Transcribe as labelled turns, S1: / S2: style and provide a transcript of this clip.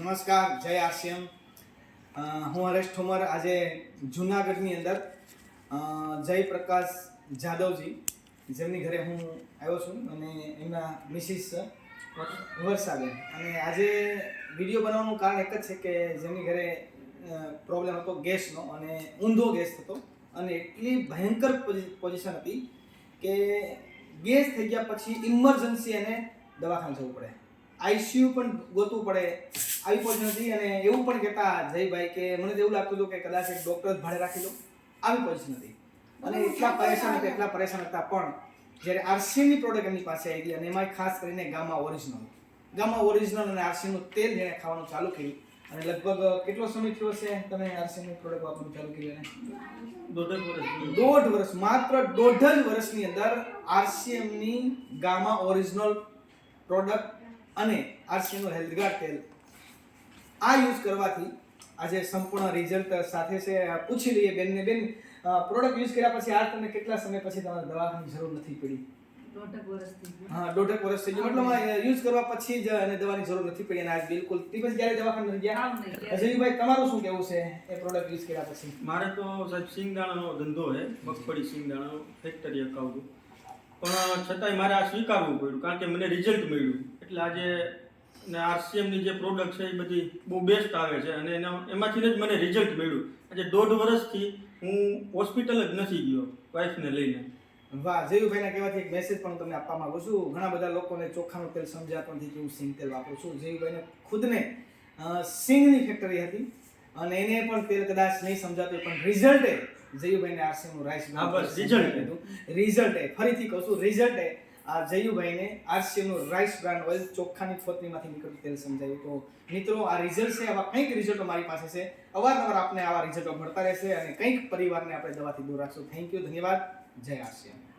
S1: નમસ્કાર, જય આશ્યમ હું હરેશ ઠુમર આજે જુનાગઢની અંદર. જય જયપ્રકાશ જાદવજી, જેમની ઘરે હું આવ્યો છું અને એમના મિસિસ વર્ષાબેન અને આજે વીડિયો બનાવવાનું કારણ એક જ છે કે જેમની ઘરે પ્રોબ્લેમ હતો ગેસનો અને ઊંધો ગેસ હતો અને એટલી ભયંકર પોઝિશન હતી કે ગેસ થઈ ગયા પછી ઇમરજન્સી એને દવાખાને જવું પડે. આઈસીયુ પણ ગોતવું પડે. આવી પહોંચી નથી અને એવું પણ કહેતા જયભાઈ કે મને તો એવું લાગતું હતું કે કદાચ એક ડૉક્ટર જ ભાડે રાખી લો. આવી પહોંચી નથી. અને એટલા પરેશાન હતા એટલા પરેશાન હતા પણ જ્યારે આરસીએમની પ્રોડક્ટ એમની પાસે આવી અને એમાં ખાસ કરીને ગામા ઓરિજિનલ ગામા ઓરિજિનલ અને આરસીએમનું તેલ જેણે ખાવાનું ચાલુ કર્યું. અને લગભગ કેટલો સમય થયો છે તમે આરસીની પ્રોડક્ટ વાપરવાનું ચાલુ કર્યું એને?
S2: દોઢેક વર્ષ.
S1: દોઢ વર્ષ માત્ર દોઢ જ વર્ષની અંદર આરસીએમની ગામા ઓરિજિનલ પ્રોડક્ટ અને આરસીએમનું હેલ્થ ગાર્ડ તેલ આ યુઝ કરવાથી આજે સંપૂર્ણ રિઝલ્ટ સાથે છે. પૂછી લઈએ બેનને. બેન પ્રોડક્ટ યુઝ કર્યા પછી આ તમને કેટલા સમય પછી તમારે દવાની જરૂર નથી પડી?
S3: દોઢક
S1: હા દોઢેક વર્ષ થઈ ગયું. મતલબ યુઝ કરવા પછી જ અને દવાની જરૂર નથી પડી અને આજ બિલકુલ. તે પછી જ્યારે દવાખાને ગયા. અજયભાઈ તમારું શું કહેવું છે એ પ્રોડક્ટ યુઝ કર્યા પછી?
S2: મારે તો સાહેબ સિંગદાણાનો ધંધો છે મગફળી સિંગદાણાનો ફેક્ટરી અકાઉન્ટ પણ છતાંય મારે આ સ્વીકારવું પડ્યું કારણ કે મને રિઝલ્ટ મળ્યું. એટલે આજે ને આરસીએમની જે પ્રોડક્ટ છે એ બધી બહુ બેસ્ટ આવે છે. અને એના એમાંથી જ મને રિઝલ્ટ મળ્યું. આજે દોઢ વર્ષથી હું હોસ્પિટલ જ નથી ગયો વાઈફને લઈને.
S1: વાહ જયુભાઈના કહેવાથી એક મેસેજ પણ તમને આપવા માંગુ છું. ઘણા બધા લોકોને ચોખાનું તેલ સમજાતું નથી કે હું સિંગ તેલ વાપરું છું. જયુભાઈને ખુદને સિંગની ફેક્ટરી હતી અને એને પણ તેલ કદાચ નહીં સમજાતું પણ રિઝલ્ટે જયુભાઈને આરસીએમનું રાઈસ
S2: બસ, રિઝલ્ટ
S1: રિઝલ્ટે ફરીથી કહું છું રિઝલ્ટે આ જયુભાઈને આરસીએમનું રાઈસ બ્રાન્ડ ઓઇલ ચોખ્ખાની ફોતરીમાંથી નીકળતું તેલ સમજાયું. તો મિત્રો, આ રિઝલ્ટ છે, આવા કંઈક રિઝલ્ટો મારી પાસે છે. અવારનવાર આપને આવા રિઝલ્ટો મળતા રહેશે અને કંઈક પરિવારને આપણે દવાથી દૂર રાખશું. થેન્ક યુ ધન્યવાદ. જય આરસીએમ.